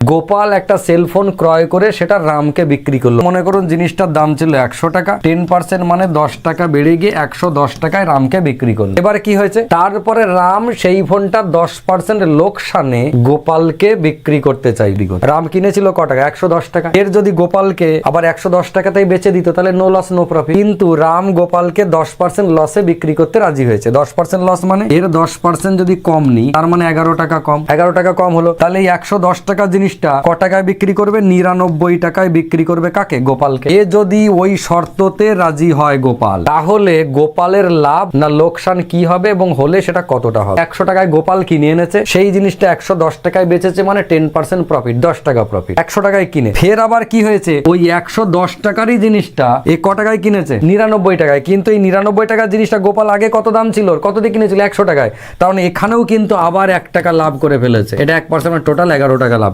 গোপাল একটা সেলফোন ক্রয় করে সেটা রামকে বিক্রি করল। মনে করুন জিনিসটার দাম ছিল একশো টাকা টেন পার্সেন্ট মানে দশ টাকা বেড়ে গিয়ে একশো দশ টাকায় রামকে বিক্রি করল। এবার কি হয়েছে? তারপরে রাম সেই ফোনটা দশ পার্সেন্ট লোকসানে গোপালকে বিক্রি করতে চাই রাম কিনেছিল ক টাকা? একশো দশ টাকা। এর যদি গোপালকে আবার একশো দশ টাকাতেই বেচে দিত, তাহলে নো লস নো প্রফিট কিন্তু রাম গোপালকে দশ পার্সেন্ট লসে বিক্রি করতে রাজি হয়েছে। দশ পার্সেন্ট লস মানে? এর দশ পার্সেন্ট যদি কম নিই, তার মানে এগারো টাকা কম। এগারো টাকা কম হলো, তাহলে এই একশো দশ টাকা জিনিসটা ক টাকায় বিক্রি করবে? নিরানব্বই টাকায় বিক্রি করবে কাকে? গোপালকে। এ যদি ওই শর্ততে রাজি হয় গোপাল, তাহলে গোপালের লাভ না লোকসান কি হবে এবং হলে সেটা কতটা হবে? একশো টাকায় গোপাল কিনে এনেছে, সেই জিনিসটা একশো দশ টাকায় বেচেছে মানে টেন পার্সেন্ট প্রফিট দশ টাকা প্রফিট একশো টাকায় কিনে। ফের আবার কি হয়েছে? ওই একশো দশ টাকারই জিনিসটা এ ক টাকায় কিনেছে? নিরানব্বই টাকায়। কিন্তু এই নিরানব্বই টাকার জিনিসটা গোপাল আগে কত দাম ছিল? কত দিয়ে কিনেছিল? একশো টাকায়। কারণ এখানেও কিন্তু আবার এক টাকা লাভ করে ফেলেছে। এটা এক পার্সেন্ট টোটাল এগারো টাকা লাভ।